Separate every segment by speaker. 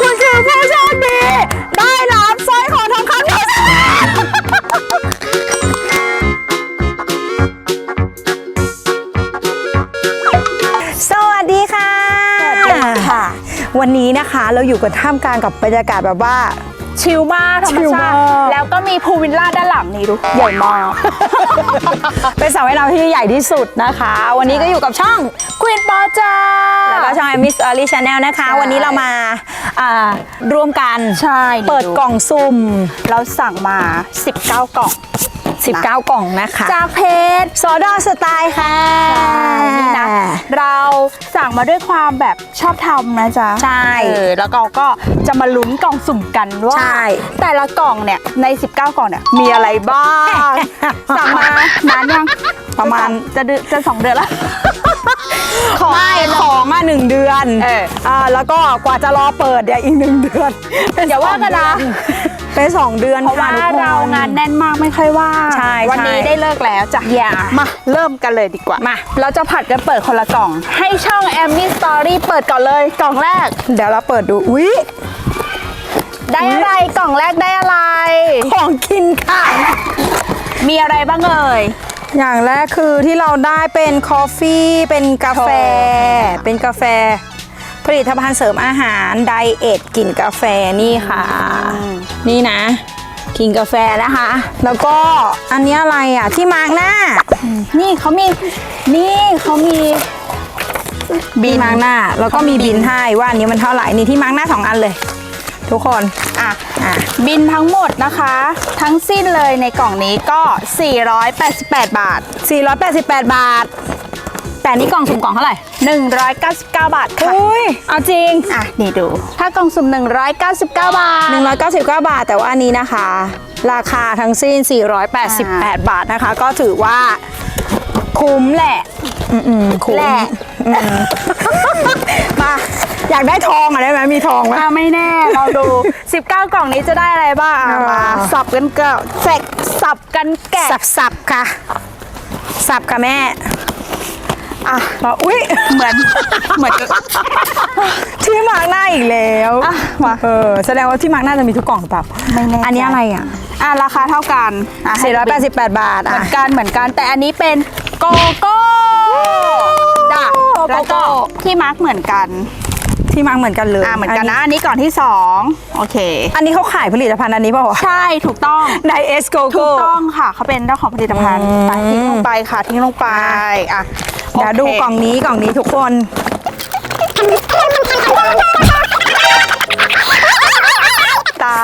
Speaker 1: คุณคือผู้โชคดี ได้รับสร้อยคอทองคำหนึ่งเส้นสวัสดีค่ะ
Speaker 2: ค่ะ
Speaker 1: วันนี้นะคะเราอยู่กันท่ามกลางกับบรรยากาศแบบว่า
Speaker 2: ชิลมากธรรม
Speaker 1: ชิล
Speaker 2: ชามา
Speaker 1: ก
Speaker 2: ติแล้วก็มีพูลวิลล่าด้านหลังนี่ดูใหญ่มาก
Speaker 1: เป็นสระว่ายน้ำที่ใหญ่ที่สุดนะคะ วันนี้ก็อยู่กับช่อง
Speaker 2: ควีนปอจ้า
Speaker 1: แล้วก็ช่อง Miss o r i Channel นะคะ
Speaker 2: ใช่
Speaker 1: วันนี้เรามาอ่าร่วมกัน
Speaker 2: ใช่
Speaker 1: เปิดกล่องสุ่ม
Speaker 2: เราสั่งมา 19 กล่อง
Speaker 1: 19 กล่องนะคะ
Speaker 2: จากเพจ
Speaker 1: ซอดอสไตล์ค่ะ
Speaker 2: นี่นะเรา สั่งมาด้วยความแบบชอบทำนะจ๊ะ
Speaker 1: ใช่
Speaker 2: เออแล้วเราก็จะมาลุ้นกล่องสุ่มกันว่า
Speaker 1: ใช่
Speaker 2: แต่ละกล่องเนี่ยใน 19 กล่องเนี่ยมีอะไรบ้าง สั่งมานานยัง
Speaker 1: ประมาณ
Speaker 2: จะเดือนจะสองเดือนละ
Speaker 1: ของไม่ของมาหนึ่งเดือน
Speaker 2: เอออ่า
Speaker 1: แล้วก็กว่าจะรอเปิดเดี๋ยวอีกหนึ่งเดือนเป็น
Speaker 2: อย่าว่ากันนะ
Speaker 1: สองเดือเป็นสองเดือน
Speaker 2: เพราะว่า
Speaker 1: ค่ะทุกคน
Speaker 2: เรางานแน่นมากไม่ค่อยว่าง
Speaker 1: ใช่
Speaker 2: วันนี้
Speaker 1: ใช่
Speaker 2: ได้เลิกแล้วจ้ะ
Speaker 1: อย่า
Speaker 2: มาเริ่มกันเลยดีกว่า
Speaker 1: มา
Speaker 2: เราจะผัดกันเปิดคนละกล่อง ให้ช่อง a m m y Story เปิดก่อนเลยกล่องแรก
Speaker 1: เดี๋ยวเราเปิดดูอุ๊ย
Speaker 2: ได้อะไรกล่องแรกได้อะไร
Speaker 1: ของกินค่ะ
Speaker 2: มีอะไรบ้างเอ่ย
Speaker 1: อย่างแรกคือที่เราได้เป็นคอฟฟี่เป็นกาแฟเป็นกาแฟ ผลิตภัณฑ์เสริมอาหารไดเอทกลิ่นกาแฟนี่ค่ะ นี่นะกลิ่นกาแฟนะคะ แล้วก็อันนี้อะไรอะที่มาร์กหน้า
Speaker 2: นี่เขามี นี่เขามี
Speaker 1: บินมาร์กหน้า แล้วก็มีบินให้ว่าอันนี้มันเท่าไหร่ นี่ที่มาร์กหน้าสองอันเลย ทุกคน
Speaker 2: อะ
Speaker 1: อะ
Speaker 2: บินทั้งหมดนะคะ ทั้งสิ้นเลยในกล่องนี้ก็ 488 บาท
Speaker 1: 488 บาท แต่นี่กล่องสุ่มกล่องเท่าไหร่
Speaker 2: 199 บาทค่ะ
Speaker 1: อุ้ยเอาจริง
Speaker 2: อะ นี่ดู ถ้ากล่องสุ่ม 199 บาท
Speaker 1: 199 บาท แต่ว่าอันนี้นะคะ ราคาทั้งสิ้น 488 บาทนะคะ ก็ถือว่าคุ้มแหละอืมๆคุ้ม
Speaker 2: แหละ
Speaker 1: อืมมาอยากได้ทองอะได้ไหมมีทองไหม
Speaker 2: อะไม่แน่เราดู 19 กล่องนี้จะได้อะไรบ้างอะ
Speaker 1: อ่าม
Speaker 2: มาสับกันเกะแสกสับกันแกะ
Speaker 1: สับสับๆค่ะ สับค่ะแม่
Speaker 2: อะ
Speaker 1: มาอุ้ย
Speaker 2: เหมือนเหมือน
Speaker 1: ที่มาร์กหน้าอีกแล้ว
Speaker 2: อะมา
Speaker 1: เออแสดงว่าที่มาร์กหน้าจะมีทุกกล่องหรือเปล่า
Speaker 2: ไม่แน่ใจ
Speaker 1: อันนี้อะไรอะ
Speaker 2: อะราคาเท่ากันอะให้ดู
Speaker 1: 488 บาท
Speaker 2: เห
Speaker 1: อะ
Speaker 2: มือนกันเหมือนกันแต่อันนี้เป็นโกโก้จ้ะ
Speaker 1: โกโก้
Speaker 2: แล้วก็ที่มาร์กเหมือนกัน
Speaker 1: ที่มาร์กเหมือนกันเลย
Speaker 2: อะเหมือนกันนะ อันนี้ก่อนที่สองโอเค
Speaker 1: อันนี้เขาขายผลิตภัณฑ์อันนี้เปล่าวะ
Speaker 2: ใช่ถูกต้อง
Speaker 1: ไดเอสโก
Speaker 2: ถู
Speaker 1: โก้
Speaker 2: กต้องค่ะเขาเป็นเจ้าของผลิตภัณฑ์
Speaker 1: อืม
Speaker 2: ไปทิ้งลงไปค่ะทิ้งลงไปอะ
Speaker 1: เดี๋ยวดู
Speaker 2: โเค
Speaker 1: กล่องนี้กล่องนี้ทุกคน
Speaker 2: ตา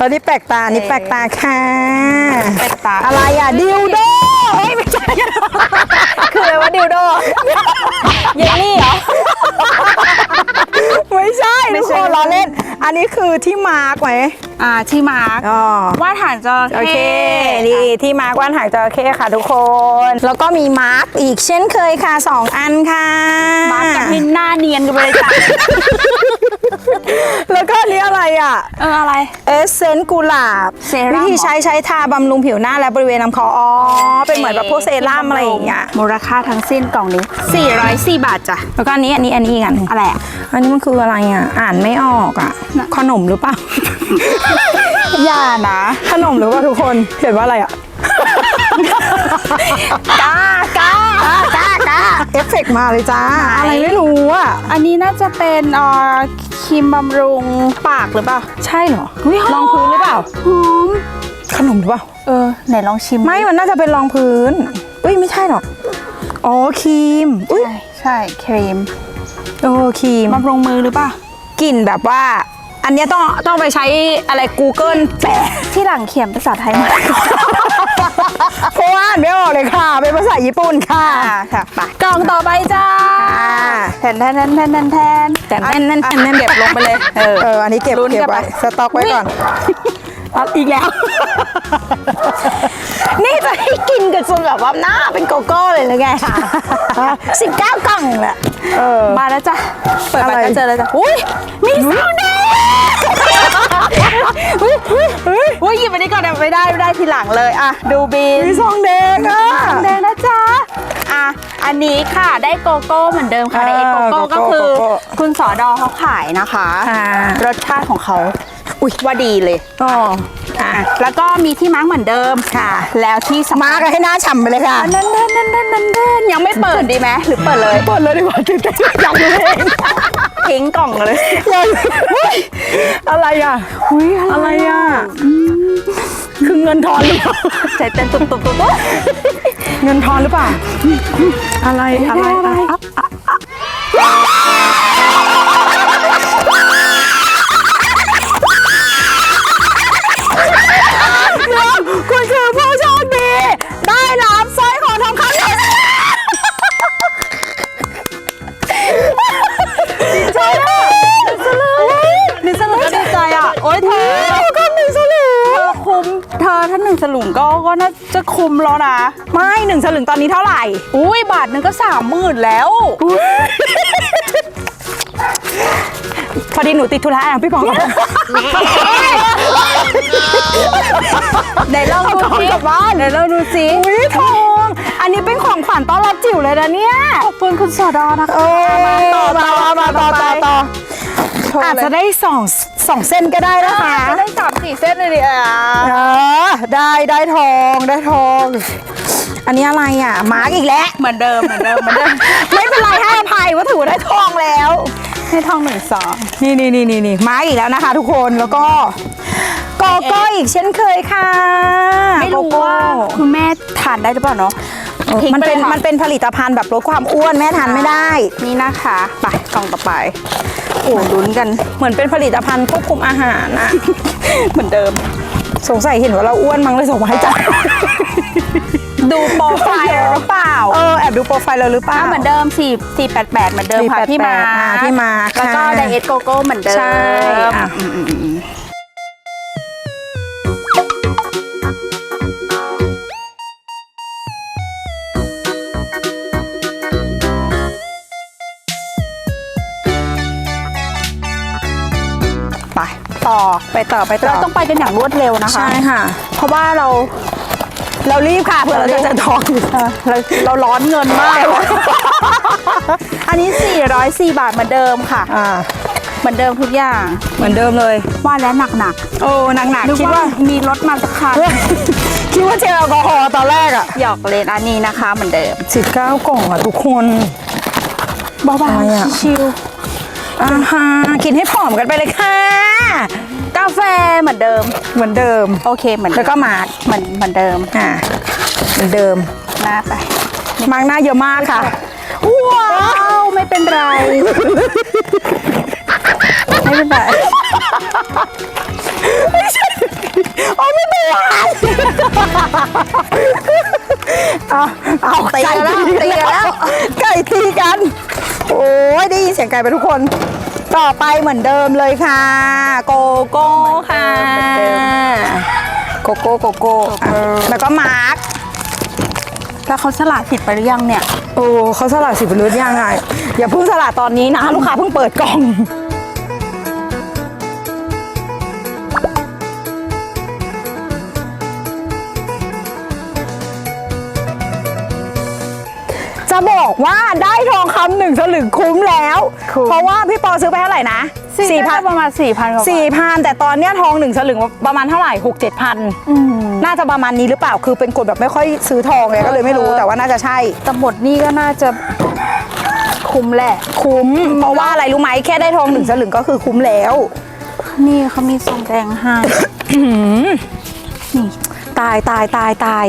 Speaker 1: อันนี้แปลกตาอันนี้แปลกตาค่ะ
Speaker 2: แปลกตา
Speaker 1: อะไรอะ ดิวโดเฮ้ยไม่ใช่
Speaker 2: คืออะไรวะดิวโด
Speaker 1: เยลลี่เหรอ ไม่ใช่
Speaker 2: ไม่
Speaker 1: ทุก
Speaker 2: ใช่
Speaker 1: คนล้อเล่น อันนี้คือที่มาร์กไหม
Speaker 2: อ่าที่มาร์ก
Speaker 1: อ๋อ
Speaker 2: ว่าดฐานจระ
Speaker 1: โอ
Speaker 2: เข้
Speaker 1: เคดีที่มาร์กว่านหางจระเข้ค่ะทุกคน แล้วก็มีมาร์กอีกเช่นเคยค่ะสองอันค่ะ
Speaker 2: มาร์กกันให้หน้าเนียนกันไปเลยจ้ะ
Speaker 1: แล้วก็อันนี้อะไรอะ
Speaker 2: เอออะไร
Speaker 1: เอสเซนต์กุหลาบ
Speaker 2: เซรั่ม
Speaker 1: วิธี
Speaker 2: เหรอ
Speaker 1: ใช้ใช้ทาบำรุงผิวหน้าและบริเวณลำคออ๋อเป็นเหมือนแบบพวกเซรั่มอะไรอย่างเงี้ย
Speaker 2: มูลค่าทั้งสิ้นกล่องนี้404บาทจ้ะ
Speaker 1: แล้วก็อันนี้อันนี้อันนี้อีกอันหนึ่ง
Speaker 2: อะไรอะ
Speaker 1: อันนี้มันคืออะไรอะ อ่านไม่ออกอะ
Speaker 2: น่ะ
Speaker 1: ขนมหรือเปล่า
Speaker 2: อย่านะ
Speaker 1: ขนมหรือว่าทุกคนเขียนว่าอะไรอะ
Speaker 2: กากา
Speaker 1: ก้าก้าเอฟเฟกต์มาเลยจ้า อะไรไม่รู้อะ
Speaker 2: อันนี้น่าจะเป็นเอ่อครีมบำรุงปากหรือเปล่า
Speaker 1: ใช่เหรอ
Speaker 2: อุ๊ยหอม
Speaker 1: รองพื้นหรือเปล่า
Speaker 2: หอม
Speaker 1: ขนมหรือเปล่า
Speaker 2: เออ ไหนลองชิม
Speaker 1: ไม่ มันน่าจะเป็นรองพื้น อุ้ยไม่ใช่หรอก อ๋อครีม อุ้ย
Speaker 2: ใช่ใช่ครีม
Speaker 1: โอ้ครีม
Speaker 2: บำรุงมือหรือเปล่าก
Speaker 1: ลิ่นแบบว่า อันเนี้ยต้องต้องไปใช้อะไร Google แปล
Speaker 2: ที่หลังเขียนภาษาไทยมา
Speaker 1: เพราะว่าอ่านไม่ออกเลยค่ะ เป็นภาษาญี่ปุ่นค่ะ
Speaker 2: อ่าค่ะไปกล่องต่อไปจ้า
Speaker 1: อ่า
Speaker 2: แทนแทนแทนแทนแทนแทน
Speaker 1: แต่นั่นนั่นนั่นนั่น
Speaker 2: เก็บลงไปเลย เออ
Speaker 1: เอออันนี้เก็บ
Speaker 2: ลุ้น
Speaker 1: เก็บ
Speaker 2: กันไป
Speaker 1: ไว้สต็อกไว้ก่อนเอาอีกแล้ว นี่จะให้กินกันจนแบบว่าหน้าเป็นโกโก้เลยหรือไงสิบเก้ากล่องแหละเออ
Speaker 2: มาแล้วจ้ะ เปิดไป
Speaker 1: อะไร
Speaker 2: ก็เจอแล้วจ้ะอุ้ยมีซองแด ไม่ได้ไม่ได้ทีหลังเลยอะดูบิน
Speaker 1: มีซองแดงอะ
Speaker 2: ซองแดงนะจ๊ะอะอันนี้ค่ะได้โกโก้เหมือนเดิมค่ะ
Speaker 1: เอ
Speaker 2: ได้
Speaker 1: อ
Speaker 2: เอโกโก้
Speaker 1: โกโก้
Speaker 2: ก็คือ
Speaker 1: โกโก้
Speaker 2: คุณสอดอเขาขายนะคะ
Speaker 1: ค่ะ
Speaker 2: รสชาติของเขาอุ้ยว่าดีเลย
Speaker 1: อ๋อ อะ
Speaker 2: แล้วก็มีที่มาร์กเหมือนเดิม
Speaker 1: ค่ะ
Speaker 2: แล้วที่ส
Speaker 1: มากันให้หน้าฉ่ำไปเลยค่ะ
Speaker 2: นั่นนั่นนั่นนั่นนั่นนั่นยังไม่เปิดดีไหมหรือเปิดเลย
Speaker 1: เปิดเลยดีกว่าตื่นเต้นอยากดูเอง
Speaker 2: ทิ้งกล่องเลย
Speaker 1: อยากเฮ้ยอะไรอะ
Speaker 2: อุ้ย
Speaker 1: อะไรอะคือเงินทอนหรือเปล่า
Speaker 2: ใจเต้นตุบตุบตุบตุบ
Speaker 1: เงินทอนหรือเปล่าอะไรอะไร
Speaker 2: อะไร
Speaker 1: ไม่
Speaker 2: หนึ่งสลึง
Speaker 1: ตอนนี้เท่าไหร่
Speaker 2: อุ้ยบาทหนึงก็สามหมื่นแล้ว
Speaker 1: พอดีหนูติดธุระอะพี่ปอง
Speaker 2: ไหนลองดู
Speaker 1: เอาของ
Speaker 2: สิ
Speaker 1: กลับบ้าน
Speaker 2: ไหนลองดูสิ
Speaker 1: อุ้ยทองอันนี้เป็นของขวัญต้อนรับจิ๋วเลยนะเนี่ย
Speaker 2: ขอบคุณคุณสอดอนะคะ
Speaker 1: เออ
Speaker 2: ต่อต่อ
Speaker 1: มาต่อต่อต่อ
Speaker 2: โชว์เลย
Speaker 1: อาจจะได้สอง สองเส้นก็ได้นะคะ
Speaker 2: จะได้สามสี่เส้นเลยดิอะ
Speaker 1: เออได้ได้ทองได้ทอง อันนี้อะไรอะ มาร์กอีกแล้ว
Speaker 2: เหมือนเดิมเหมือนเดิมเหมือนเดิม
Speaker 1: ไม่เป็นไรให้อภัยว่าถือว่าได้ทองแล้ว
Speaker 2: ให้ทองหนึ่งสอง
Speaker 1: นี่นี่นี่นี่นี่มาร์กอีกแล้วนะคะ ทุกคนแล้วก็โกโก้อีกเช่นเคยค่ะ
Speaker 2: ไม่รู้
Speaker 1: โกโก้
Speaker 2: ว่าคุณแม่ทานได้หรือเปล่าเนาะ
Speaker 1: เออ
Speaker 2: ทิ้ง
Speaker 1: มัน
Speaker 2: ไป
Speaker 1: เป็น
Speaker 2: ลยค่ะ
Speaker 1: มันเป็นผลิตภัณฑ์แบบลดความอ้วนแม่ทานไม่ได้
Speaker 2: นี่นะคะไปกล่องต่อไป โอ้ลุ้นกัน
Speaker 1: เหมือนเป็นผลิตภัณฑ์ควบคุมอาหารนะ
Speaker 2: เหมือนเดิม
Speaker 1: สงสัยเห็นว่าเราอ้วนมั้งเลยส่งมาให้จ้า
Speaker 2: ดูโปรไฟล์หรือเปล่า
Speaker 1: เออแอบดูโปรไฟล์เราหรือเปล่า
Speaker 2: อะเหมือนเดิม 4 4 8 8 เหมือนเดิมค่ะ
Speaker 1: 488
Speaker 2: พี่มา
Speaker 1: อ่าพี่มาร์ค
Speaker 2: แล้วก็
Speaker 1: ค่ะ
Speaker 2: ไดเอทโกโก้เหมือนเดิม
Speaker 1: ใช่ ไปต่อไปต่
Speaker 2: เรา
Speaker 1: อ
Speaker 2: ต้องไปกันอย่างรวดเร็วนะคะ
Speaker 1: ใช่ค่ะ
Speaker 2: เพราะว่าเรา
Speaker 1: เรารีบค่ะเผื่อเราจะเจอทองอยู่
Speaker 2: เราเราร้อนเงินมาก อันนี้ 404 บาทเหมือนเดิมค่ะ
Speaker 1: อ่า
Speaker 2: เหมือนเดิมทุกอย่าง
Speaker 1: เหมือนเดิมเลย
Speaker 2: ว่าแล้วหนัก
Speaker 1: โอ้หนักหนัก
Speaker 2: ๆนึก
Speaker 1: คิด
Speaker 2: ว่า
Speaker 1: ว่า
Speaker 2: มีรถมาสักคัน
Speaker 1: คิดว่าเจลแอลกอฮอล์ตอนแรกอะ
Speaker 2: หยอกเล่นอันนี้นะคะเหมือนเดิม
Speaker 1: 19 กล่องอะทุกคน
Speaker 2: เบา
Speaker 1: อะไรอะ
Speaker 2: ๆชิว
Speaker 1: อ่าฮะกินให้ผอมกันไปเลยค่ะ
Speaker 2: ๆ กาแฟเหมือนเดิม
Speaker 1: เหมือนเดิม
Speaker 2: โอเคเหมือนเดิ
Speaker 1: แล้วก็มาร์ก
Speaker 2: เหมือนเหมือนเดิม
Speaker 1: อ่าเหมือนเดิม
Speaker 2: หน้าไป
Speaker 1: มาร์กหน้าเยอะมากค่ะ
Speaker 2: ว้าวไม่เป็นไร ไม่เป็นไร
Speaker 1: โอ้ไม่เป็นไรเอาเอา
Speaker 2: ตีกันแล้วตีกันแล้ว
Speaker 1: ไก่ตีกัน โอ้ยได้ยินเสียงไก่ไปทุกคน ต่อไปเหมือนเดิมเลยค่ะ โกโก้ค่ะ
Speaker 2: เหมือนเดิม
Speaker 1: โกโก้โกโก้อะแล้วก็มาร์ก
Speaker 2: แล้วเขาสลัดผิดไปหรือยังเนี่ย
Speaker 1: โอ้เขาสลัดสิบรุ่นยังไงอย่าเพิ่งสลัดตอนนี้นะ ลูกค้าเพิ่งเปิดกล่อง จะบอกว่าได้ทองคำหนึ่งสลึงคุ้มแล้ว
Speaker 2: คุ้ม
Speaker 1: เพราะว่าพี่ปอซื้อไปเท่าไหร่นะสี่พัน
Speaker 2: ประมาณสี่พันกว่าบาท
Speaker 1: สี่พันแต่ตอนเนี้ยทองหนึ่งสลึงประมาณเท่าไหร่หกเจ็ดพัน
Speaker 2: อืม
Speaker 1: น่าจะประมาณนี้หรือเปล่าคือเป็นคนแบบไม่ค่อยซื้อทองเลยก็เลยไม่รู้
Speaker 2: เออ
Speaker 1: แต่ว่าน่าจะใช่
Speaker 2: แต่หมดนี่ก็น่าจะคุ้มแหละ
Speaker 1: คุ้ม เพราะว่าอะไรรู้ไหมแค่ได้ทองหนึ่งสลึงก็คือคุ้มแล้ว
Speaker 2: นี่เขามีซองแดงให้นี่
Speaker 1: ตายตายตายตาย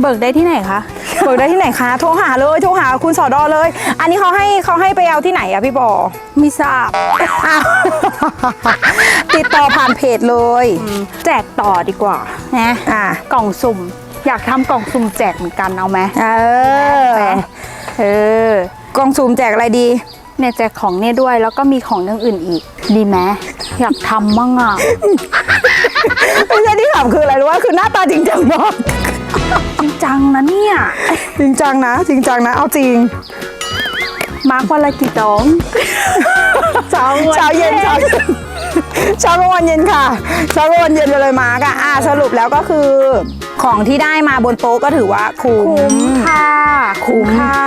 Speaker 2: เบิกได้ที่ไหนคะ
Speaker 1: เบิกได้ที่ไหนคะ โทรหาเลยโทรหาคุณสอดอเลย อันนี้เขาให้เขาให้ไปเอาที่ไหนอะพี่บอ
Speaker 2: ไม่ทราบ
Speaker 1: อ้าวติดต่อผ่านเพจเลย
Speaker 2: แจกต่อดีกว่านะ
Speaker 1: อะ
Speaker 2: กล่องสุ่ม อยากทำกล่องสุ่มแจกเหมือนกันเอาไหม
Speaker 1: เออ
Speaker 2: เออก
Speaker 1: ล่องซูมแจกอะไรดี
Speaker 2: เนี่ยแจกของเนี่ยด้วยแล้วก็มีของอย่างอื่นอีก ดีไหมอยากทำมั่งอะ
Speaker 1: ไม่ใช่ที่ถามคืออะไรรู้ว่าคือหน้าตาจริงจังมาก
Speaker 2: จริงจังนะเนี่ย
Speaker 1: จริงจังนะ จริงจังนะ เอาจริง
Speaker 2: มาร์ควันละกี่ดอง เช้า
Speaker 1: เช้าเย็นเช้าเย็นเช้ากลางวันเย็นค่ะเช้ากลางวันเย็นไปเลยมาร์กอะอะสรุปแล้วก็คือ ของที่ได้มาบนโต๊ะก็ถือว่าคุ้
Speaker 2: คุ้
Speaker 1: ม
Speaker 2: มค่ะ
Speaker 1: คุ้
Speaker 2: คุ้
Speaker 1: ม
Speaker 2: มค่า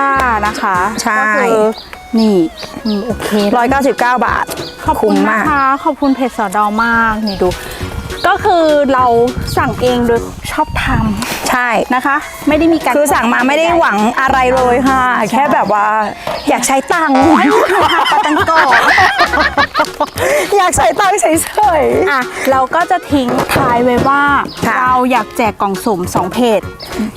Speaker 2: นะคะ
Speaker 1: ใช่
Speaker 2: ก็คือนี่อืมโอเค
Speaker 1: ร้อยเก้าสิบเก้าบาท
Speaker 2: ขอบคุณนะคะ ขอบคุณเพจสอดอมาก นี่ดู ก็คือเราสั่งเองโดยชอบท
Speaker 1: ใช่ำ
Speaker 2: นะคะ ไม่ได้มีการ
Speaker 1: คือสั่งมาไม่ได้หวังอะไรเลยค่ะ แค่แบบว่า อยากใช้ตังค์
Speaker 2: ปาตังโกะ
Speaker 1: อยากใช้ตังค์เฉย
Speaker 2: อะเราก็จะทิ้งท้ายไว้ว่า
Speaker 1: ค่ะ
Speaker 2: เรา อยากแจกกล่องสุ่มสองเพจ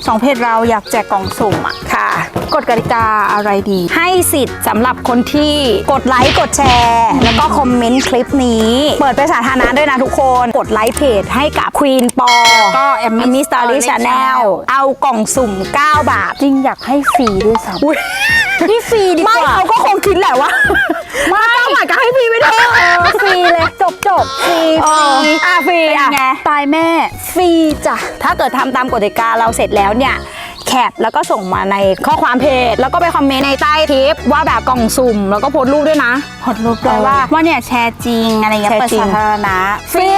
Speaker 2: สองเพจเราอยากแจกกล่องสุ่มอะ
Speaker 1: ๆค่ะ
Speaker 2: กฎกติกาอะไรดี
Speaker 1: ให้สิทธิ์สำหรับคนที่กดไลค์กดแชร์ แล้วก็คอมเมนต์คลิปนี้ เปิดเป็นสาธารณะด้วยนะทุกคน กดไลค์เพจให้กับ Queen ปอ
Speaker 2: ก็
Speaker 1: แอมมี่สตอรี่ชาแนลเอากล่องสุ่ม 9 บาท
Speaker 2: จริงอยากให้ฟรีด้วยซ้ำ
Speaker 1: อุ๊ย
Speaker 2: นี่ฟรีดีก
Speaker 1: ไม่
Speaker 2: ว่า
Speaker 1: เขาก็คงคิดแหละว่า
Speaker 2: ไม่
Speaker 1: เก้าบาทก็ให้ฟรีไปเถอะ
Speaker 2: เออฟรีเลยจบจบฟรี
Speaker 1: เอ
Speaker 2: ฟ
Speaker 1: อ
Speaker 2: รี
Speaker 1: อะฟรี
Speaker 2: เป็น
Speaker 1: อะ
Speaker 2: ไงตายแม่ฟรีจ้ะ
Speaker 1: ถ้าเกิดทำตามกติกาเราเสร็จแล้วเนี่ยแคปแล้วก็ส่งมาในข้อความเพจ แล้วก็ไปคอมเมนต์ในใต้คลิปว่าแบบกล่องสุ่ม แล้วก็โพสต์รูปด้วยนะ
Speaker 2: ผลรูปเลยว่าว่าเนี่ยแชร์จริงอะไรเงี้ย
Speaker 1: แชร์
Speaker 2: เปิด
Speaker 1: จริง
Speaker 2: สาธารณะ
Speaker 1: ฟรี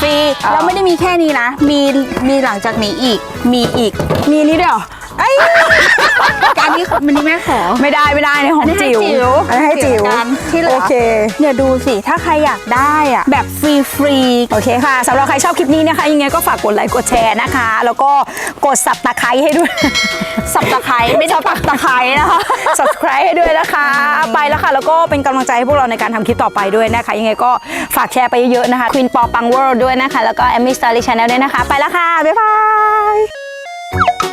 Speaker 2: ฟรี
Speaker 1: อ๋อ
Speaker 2: แล้วไม่ได้มีแค่นี้นะ มีมีหลังจากนี้อีกมีอีก
Speaker 1: มีนี่ด้วยเหรอ เอ้ย
Speaker 2: การนี้มันนี่แม่ขอ
Speaker 1: ไม่ได้ไม่ได้ในของ
Speaker 2: อันนี้ให้
Speaker 1: จิ๋ว
Speaker 2: จิ๋ว
Speaker 1: อันนี้ให้จิ๋ว
Speaker 2: เดี๋ยวกันที่เหลือ
Speaker 1: โอเค
Speaker 2: เนี่ยดูสิ ถ้าใครอยากได้อะแบบฟรีฟรี
Speaker 1: โอเคค่ะสำหรับใครชอบคลิปนี้นะคะ ยังไงก็ฝากกดไลค์กดแชร์นะคะ แล้วก็กดสับตะไคร้ให้ด้วย
Speaker 2: สับตะไคร้ไม่ใช่ปักตะไคร้นะคะ
Speaker 1: subscribe ให้ด้วยนะคะ ไปแล้วค่ะ แล้วก็เป็นกำลังใจให้พวกเราในการทำคลิปต่อไปด้วยนะคะ ยังไงก็ฝากแชร์ไปเยอะๆนะคะ Queen ปอปัง World ด้วยนะคะ แล้วก็ Emmy Story Channel ด้วยนะคะ ไปแล้วค่ะ บ๊ายบาย